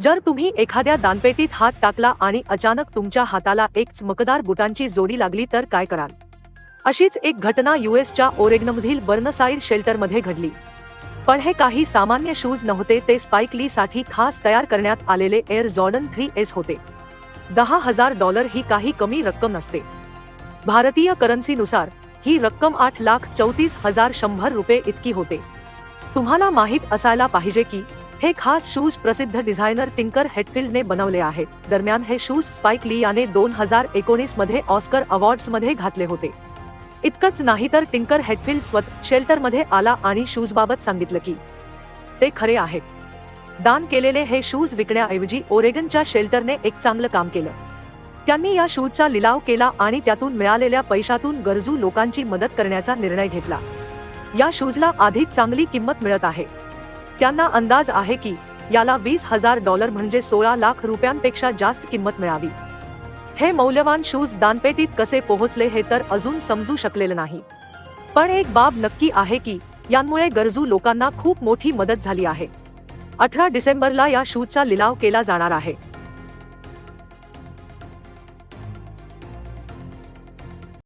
जर तुम्ही एखाद्या दानपेटीत हात टाकला आणि अचानक तुमच्या हाताला एक चमकदार बुटांची जोडी लागली तर काय कराल? अशीच एक घटना युएसच्या ओरेगनमधील बर्नसाईड शेल्टरमध्ये घडली. पण हे काही सामान्य शूज नव्हते ते स्पाइक ली साठी खास तयार करण्यात आलेले एअर जॉर्डन थ्री एस होते. दहा हजार डॉलर ही काही कमी रक्कम नसते. भारतीय करन्सीनुसार ही रक्कम आठ लाख चौतीस हजार शंभर रुपये इतकी होते. तुम्हाला माहीत असायला पाहिजे की हे खास शूज प्रसिद्ध डिझायनर टिंकर हेटफिल्डने बनवले आहेत दरम्यान हे शूज स्पाइक ली याने दोन हजार एकोणीसमध्ये ऑस्कर अवॉर्ड्समध्ये घातले होते. इतकंच नाही तर टिंकर हेटफिल्ड स्वत शेल्टरमध्ये आला आणि शूज बाबत सांगितलं की ते खरे आहेत. दान केलेले हे शूज विकण्याऐवजी ओरेगनच्या शेल्टरने एक चांगलं काम केलं. त्यांनी या शूजचा लिलाव केला आणि त्यातून मिळालेल्या पैशातून गरजू लोकांची मदत करण्याचा निर्णय घेतला. या शूजला आधीच चांगली किंमत मिळत आहे. त्यांना अंदाज आहे की याला वीस हजार डॉलर म्हणजे सोळा लाख रुपयांपेक्षा जास्त किंमत मिळावी. हे मौल्यवान शूज दानपेटीत कसे पोहोचले हे तर अजून समजू शकलेलं नाही. पण एक बाब नक्की आहे की यांमुळे गरजू लोकांना खूप मोठी मदत झाली आहे. अठरा डिसेंबरला या शूजचा लिलाव केला जाणार आहे.